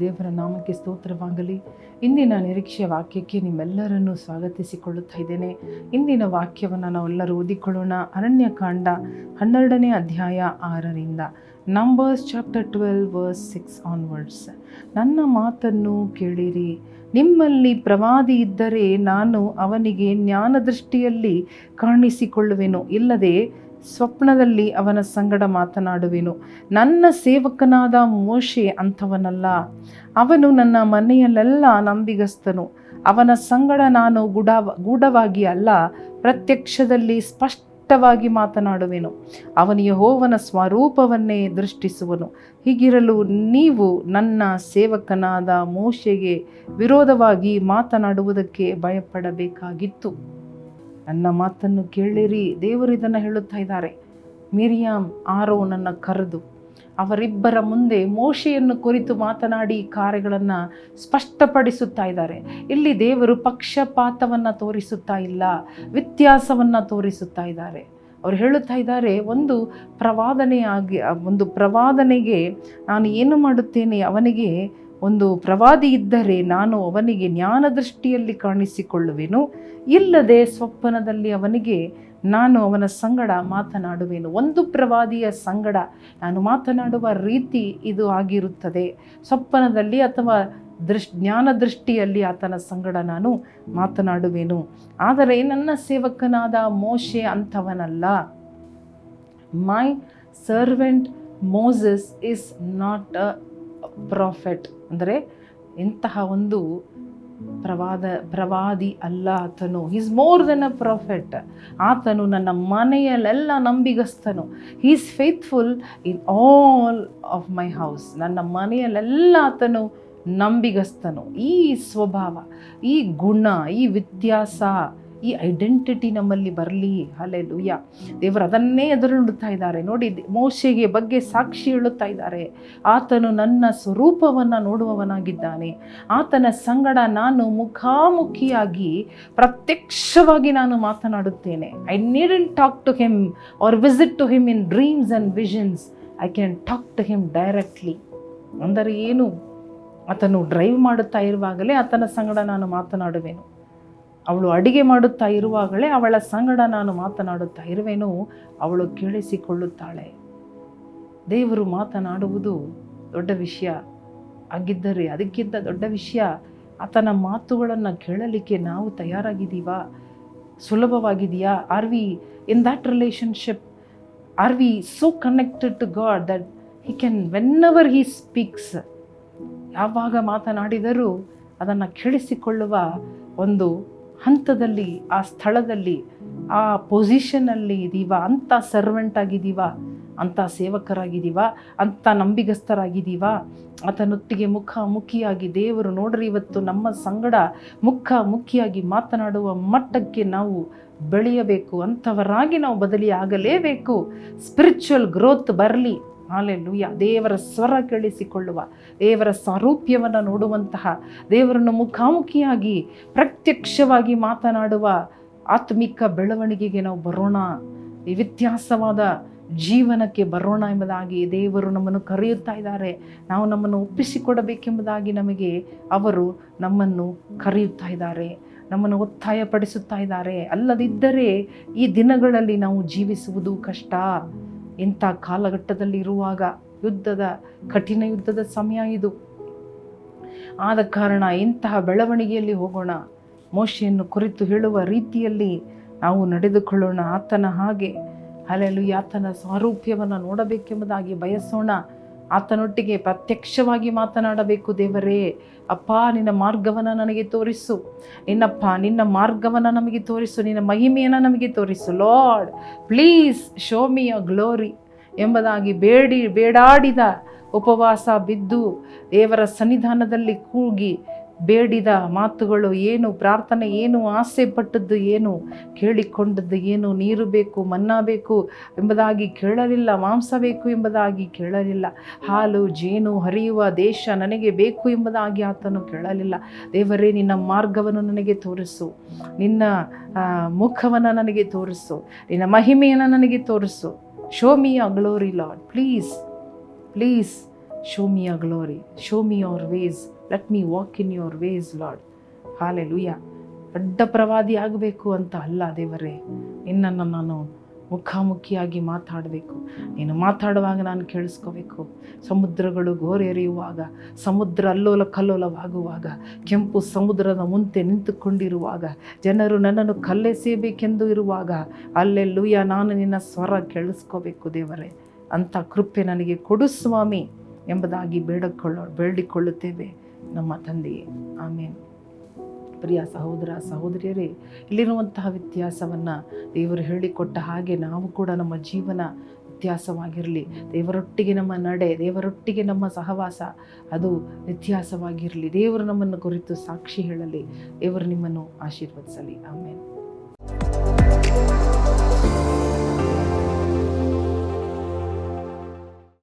ದೇವರ ನಾಮಕ್ಕೆ ಸ್ತೋತ್ರವಾಗಲಿ. ಇಂದಿನ ನಿರೀಕ್ಷೆಯ ವಾಕ್ಯಕ್ಕೆ ನಿಮ್ಮೆಲ್ಲರನ್ನು ಸ್ವಾಗತಿಸಿಕೊಳ್ಳುತ್ತಾ ಇದ್ದೇನೆ. ಇಂದಿನ ವಾಕ್ಯವನ್ನು ನಾವೆಲ್ಲರೂ ಓದಿಕೊಳ್ಳೋಣ. ಅರಣ್ಯಕಾಂಡ ಹನ್ನೆರಡನೇ ಅಧ್ಯಾಯ ಆರರಿಂದ Numbers chapter twelve verse six onwards ನನ್ನ ಮಾತನ್ನು ಕೇಳಿರಿ. ನಿಮ್ಮಲ್ಲಿ ಪ್ರವಾದಿ ಇದ್ದರೆ ನಾನು ಅವನಿಗೆ ಜ್ಞಾನದೃಷ್ಟಿಯಲ್ಲಿ ಕಾಣಿಸಿಕೊಳ್ಳುವೆನು. ಇಲ್ಲದೆ ಸ್ವಪ್ನದಲ್ಲಿ ಅವನ ಸಂಗಡ ಮಾತನಾಡುವೆನು. ನನ್ನ ಸೇವಕನಾದ ಮೋಶೆ ಅಂಥವನಲ್ಲ. ಅವನು ನನ್ನ ಮನೆಯಲ್ಲೆಲ್ಲ ನಂಬಿಗಸ್ತನು. ಅವನ ಸಂಗಡ ನಾನು ಗುಡ ಗೂಢವಾಗಿ ಅಲ್ಲ, ಪ್ರತ್ಯಕ್ಷದಲ್ಲಿ ಸ್ಪಷ್ಟವಾಗಿ ಮಾತನಾಡುವೆನು. ಅವನ ಯಹೋವನ ಸ್ವರೂಪವನ್ನೇ ದೃಷ್ಟಿಸುವನು. ಹೀಗಿರಲು ನೀವು ನನ್ನ ಸೇವಕನಾದ ಮೋಶೆಗೆ ವಿರೋಧವಾಗಿ ಮಾತನಾಡುವುದಕ್ಕೆ ಭಯಪಡಬೇಕಾಗಿತ್ತು. ನನ್ನ ಮಾತನ್ನು ಕೇಳಿರಿ, ದೇವರು ಇದನ್ನು ಹೇಳುತ್ತಾ ಇದ್ದಾರೆ. ಮಿರಿಯಾಮ್ ಆರೋನನ್ನು ಕರೆದು, ಅವರಿಬ್ಬರ ಮುಂದೆ ಮೋಶೆಯನ್ನು ಕುರಿತು ಮಾತನಾಡಿ ಕಾರ್ಯಗಳನ್ನು ಸ್ಪಷ್ಟಪಡಿಸುತ್ತಾ ಇದ್ದಾರೆ. ಇಲ್ಲಿ ದೇವರು ಪಕ್ಷಪಾತವನ್ನು ತೋರಿಸುತ್ತಾ ಇಲ್ಲ, ವ್ಯತ್ಯಾಸವನ್ನು ತೋರಿಸುತ್ತಾ ಇದ್ದಾರೆ. ಅವರು ಹೇಳುತ್ತಾ ಇದ್ದಾರೆ, ಒಂದು ಪ್ರವಾದನೆಯಾಗಿ, ಒಂದು ಪ್ರವಾದನೆಗೆ ನಾನು ಏನು ಮಾಡುತ್ತೇನೆ, ಅವನಿಗೆ ಒಂದು ಪ್ರವಾದಿ ಇದ್ದರೆ ನಾನು ಅವನಿಗೆ ಜ್ಞಾನದೃಷ್ಟಿಯಲ್ಲಿ ಕಾಣಿಸಿಕೊಳ್ಳುವೆನು, ಇಲ್ಲದೆ ಸ್ವಪ್ನದಲ್ಲಿ ಅವನಿಗೆ ನಾನು ಅವನ ಸಂಗಡ ಮಾತನಾಡುವೆನು. ಒಂದು ಪ್ರವಾದಿಯ ಸಂಗಡ ನಾನು ಮಾತನಾಡುವ ರೀತಿ ಇದು ಆಗಿರುತ್ತದೆ. ಸ್ವಪ್ನದಲ್ಲಿ ಅಥವಾ ದೃಶ್, ಜ್ಞಾನದೃಷ್ಟಿಯಲ್ಲಿ ಆತನ ಸಂಗಡ ನಾನು ಮಾತನಾಡುವೆನು. ಆದರೆ ನನ್ನ ಸೇವಕನಾದ ಮೋಶೆ ಅಂಥವನಲ್ಲ. My servant Moses is not a prophet ಅಂದರೆ ಎಂತಹ ಒಂದು ಪ್ರವಾದ, ಪ್ರವಾದಿ ಅಲ್ಲ ಆತನು. Is more than a prophet ಆತನು ನನ್ನ ಮನೆಯಲ್ಲೆಲ್ಲ ನಂಬಿಗಸ್ತನು. Is faithful in all of my house ನನ್ನ ಮನೆಯಲ್ಲೆಲ್ಲ ಆತನು ನಂಬಿಗಸ್ತನು. ಈ ಸ್ವಭಾವ, ಈ ಗುಣ, ಈ ವ್ಯತ್ಯಾಸ ಈ ಐಡೆಂಟಿಟಿ ನಮ್ಮಲ್ಲಿ ಬರಲಿ ಅಲೆ ಲೂಯ ದೇವರು ಅದನ್ನೇ ಎದುರು ನೋಡುತ್ತಾ ಇದ್ದಾರೆ. ನೋಡಿ ಮೋಶೆಗೆ ಬಗ್ಗೆ ಸಾಕ್ಷಿ ಹೇಳುತ್ತಾ ಇದ್ದಾರೆ. ಆತನು ನನ್ನ ಸ್ವರೂಪವನ್ನು ನೋಡುವವನಾಗಿದ್ದಾನೆ. ಆತನ ಸಂಗಡ ನಾನು ಮುಖಾಮುಖಿಯಾಗಿ ಪ್ರತ್ಯಕ್ಷವಾಗಿ ನಾನು ಮಾತನಾಡುತ್ತೇನೆ. I needn't talk to him or visit to him in dreams and visions I can talk to him directly ಅಂದರೆ ಏನು? ಆತನು ಡ್ರೈವ್ ಮಾಡುತ್ತಾ ಇರುವಾಗಲೇ ಆತನ ಸಂಗಡ ನಾನು ಮಾತನಾಡುವೆನು. ಅವಳು ಅಡಿಗೆ ಮಾಡುತ್ತಾ ಇರುವಾಗಲೇ ಅವಳ ಸಂಗಡ ನಾನು ಮಾತನಾಡುತ್ತಾ ಇರುವೆನು, ಅವಳು ಕೇಳಿಸಿಕೊಳ್ಳುತ್ತಾಳೆ. ದೇವರು ಮಾತನಾಡುವುದು ದೊಡ್ಡ ವಿಷಯ ಆಗಿದ್ದರೆ ಅದಕ್ಕಿಂತ ದೊಡ್ಡ ವಿಷಯ ಆತನ ಮಾತುಗಳನ್ನು ಕೇಳಲಿಕ್ಕೆ ನಾವು ತಯಾರಾಗಿದ್ದೀವಾ? ಸುಲಭವಾಗಿದೆಯಾ are we in that relationship are we so connected to God that he can whenever he speaks ಯಾವಾಗ ಮಾತನಾಡಿದರೂ ಅದನ್ನು ಕೇಳಿಸಿಕೊಳ್ಳುವ ಒಂದು ಹಂತದಲ್ಲಿ, ಆ ಸ್ಥಳದಲ್ಲಿ, ಆ ಪೊಸಿಷನಲ್ಲಿ ಇದ್ದೀವ ಅಂಥ ಸರ್ವೆಂಟ್ ಆಗಿದ್ದೀವ ಅಂಥ ಸೇವಕರಾಗಿದ್ದೀವ ಅಂಥ ನಂಬಿಗಸ್ತರಾಗಿದ್ದೀವ ಆತನೊಟ್ಟಿಗೆ ಮುಖ ಮುಖಿಯಾಗಿ ದೇವರು ನೋಡ್ರಿ ಇವತ್ತು ನಮ್ಮ ಸಂಗಡ ಮುಖ ಮುಖಿಯಾಗಿ ಮಾತನಾಡುವ ಮಟ್ಟಕ್ಕೆ ನಾವು ಬೆಳೆಯಬೇಕು, ಅಂಥವರಾಗಿ ನಾವು ಬದಲಿ ಆಗಲೇಬೇಕು. ಸ್ಪಿರಿಚುವಲ್ ಗ್ರೋತ್ ಬರಲಿ. ಹಾಲೆಲ್ಲೂಯ. ದೇವರ ಸ್ವರ ಕೇಳಿಸಿಕೊಳ್ಳುವ, ದೇವರ ಸಾರೂಪ್ಯವನ್ನು ನೋಡುವಂತಹ, ದೇವರನ್ನು ಮುಖಾಮುಖಿಯಾಗಿ ಪ್ರತ್ಯಕ್ಷವಾಗಿ ಮಾತನಾಡುವ ಆತ್ಮಿಕ ಬೆಳವಣಿಗೆಗೆ ನಾವು ಬರೋಣ. ಈ ವ್ಯತ್ಯಾಸವಾದ ಜೀವನಕ್ಕೆ ಬರೋಣ ಎಂಬುದಾಗಿ ದೇವರು ನಮ್ಮನ್ನು ಕರೆಯುತ್ತಾ ಇದ್ದಾರೆ. ನಾವು ನಮ್ಮನ್ನು ಒಪ್ಪಿಸಿಕೊಡಬೇಕೆಂಬುದಾಗಿ ನಮಗೆ ಅವರು ನಮ್ಮನ್ನು ಕರೆಯುತ್ತಾ ಇದ್ದಾರೆ. ನಮ್ಮನ್ನು ಒತ್ತಾಯಪಡಿಸುತ್ತಾ ಇದ್ದಾರೆ. ಅಲ್ಲದಿದ್ದರೆ ಈ ದಿನಗಳಲ್ಲಿ ನಾವು ಜೀವಿಸುವುದು ಕಷ್ಟ. ಇಂಥ ಕಾಲಘಟ್ಟದಲ್ಲಿ ಇರುವಾಗ ಯುದ್ಧದ, ಕಠಿಣ ಯುದ್ಧದ ಸಮಯ ಇದು. ಆದ ಕಾರಣ ಇಂತಹ ಬೆಳವಣಿಗೆಯಲ್ಲಿ ಹೋಗೋಣ. ಮೋಶೆಯನ್ನು ಕುರಿತು ಹೇಳುವ ರೀತಿಯಲ್ಲಿ ನಾವು ನಡೆದುಕೊಳ್ಳೋಣ. ಆತನ ಹಾಗೆ ಅಲೆಯಲ್ಲಿ ಆತನ ಸ್ವಾರೂಪ್ಯವನ್ನು ನೋಡಬೇಕೆಂಬುದಾಗಿ ಬಯಸೋಣ. ಆತನೊಟ್ಟಿಗೆ ಪ್ರತ್ಯಕ್ಷವಾಗಿ ಮಾತನಾಡಬೇಕು ದೇವರೇ. ಅಪ್ಪ, ನಿನ್ನ ಮಾರ್ಗವನ್ನು ನನಗೆ ತೋರಿಸು. ನಿನ್ನಪ್ಪ, ನಿನ್ನ ಮಾರ್ಗವನ್ನು ನಮಗೆ ತೋರಿಸು. ನಿನ್ನ ಮಹಿಮೆಯನ್ನು ನಮಗೆ ತೋರಿಸು. Lord, please show me a glory ಎಂಬುದಾಗಿ ಬೇಡಿ, ಬೇಡಾಡಿದ ಉಪವಾಸ ಬಿದ್ದು ದೇವರ ಸನ್ನಿಧಾನದಲ್ಲಿ ಕೂಗಿ ಬೇಡಿದ ಮಾತುಗಳು ಏನು, ಪ್ರಾರ್ಥನೆ ಏನು, ಆಸೆ ಪಟ್ಟದ್ದು ಏನು, ಕೇಳಿಕೊಂಡದ್ದು ಏನು, ನೀರು ಬೇಕು, ಮನ್ನಾ ಬೇಕು ಎಂಬುದಾಗಿ ಕೇಳಲಿಲ್ಲ, ಮಾಂಸ ಬೇಕು ಎಂಬುದಾಗಿ ಕೇಳಲಿಲ್ಲ. ಹಾಲು, ಜೇನು ಹರಿಯುವ ದೇಶ ನನಗೆ ಬೇಕು ಎಂಬುದಾಗಿ ಆತನು ಕೇಳಲಿಲ್ಲ. ದೇವರೇ, ನಿನ್ನ ಮಾರ್ಗವನ್ನು ನನಗೆ ತೋರಿಸು. ನಿನ್ನ ಮುಖವನ್ನು ನನಗೆ ತೋರಿಸು. ನಿನ್ನ ಮಹಿಮೆಯನ್ನು ನನಗೆ ತೋರಿಸು. Show me a glory Lord please please show me your glory Show me your ways Let me walk in your ways Lord. Hallelujah ದೊಡ್ಡ ಪ್ರವಾದಿ ಆಗಬೇಕು ಅಂತ ಅಲ್ಲ ದೇವರೇ. ನಿನ್ನನ್ನು ನಾನು ಮುಖಾಮುಖಿಯಾಗಿ ಮಾತಾಡಬೇಕು. ನೀನು ಮಾತಾಡುವಾಗ ನಾನು ಕೇಳಿಸ್ಕೋಬೇಕು. ಸಮುದ್ರಗಳು ಗೋರೆರೆಯುವಾಗ, ಸಮುದ್ರ ಅಲ್ಲೋಲ ಕಲ್ಲೋಲವಾಗುವಾಗ, ಕೆಂಪು ಸಮುದ್ರದ ಮುಂದೆ ನಿಂತುಕೊಂಡಿರುವಾಗ, ಜನರು ನನ್ನನ್ನು ಕಲ್ಲೆಸೆಯಬೇಕೆಂದು ಇರುವಾಗ ಅಲ್ಲೆಲ್ಲೂಯ್ಯ ನಾನು ನಿನ್ನ ಸ್ವರ ಕೇಳಿಸ್ಕೋಬೇಕು ದೇವರೇ. ಅಂಥ ಕೃಪೆ ನನಗೆ ಕೊಡು ಸ್ವಾಮಿ. ಎಂಬುದಾಗಿ ಬೇಡಿಕೊಳ್ಳ, ಬೇಡಿಕೊಳ್ಳುತ್ತೇವೆ ನಮ್ಮ ತಂದೆಯೇ. ಆಮೇಲೆ ಪ್ರಿಯ ಸಹೋದರ, ಸಹೋದರಿಯರೇ, ಇಲ್ಲಿರುವಂತಹ ವ್ಯತ್ಯಾಸವನ್ನು ದೇವರು ಹೇಳಿಕೊಟ್ಟ ಹಾಗೆ ನಾವು ಕೂಡ ನಮ್ಮ ಜೀವನ ವ್ಯತ್ಯಾಸವಾಗಿರಲಿ. ದೇವರೊಟ್ಟಿಗೆ ನಮ್ಮ ನಡೆ, ದೇವರೊಟ್ಟಿಗೆ ನಮ್ಮ ಸಹವಾಸ, ಅದು ವ್ಯತ್ಯಾಸವಾಗಿರಲಿ. ದೇವರು ನಮ್ಮನ್ನು ಕುರಿತು ಸಾಕ್ಷಿ ಹೇಳಲಿ. ದೇವರು ನಿಮ್ಮನ್ನು ಆಶೀರ್ವದಿಸಲಿ. ಆಮೇಲೆ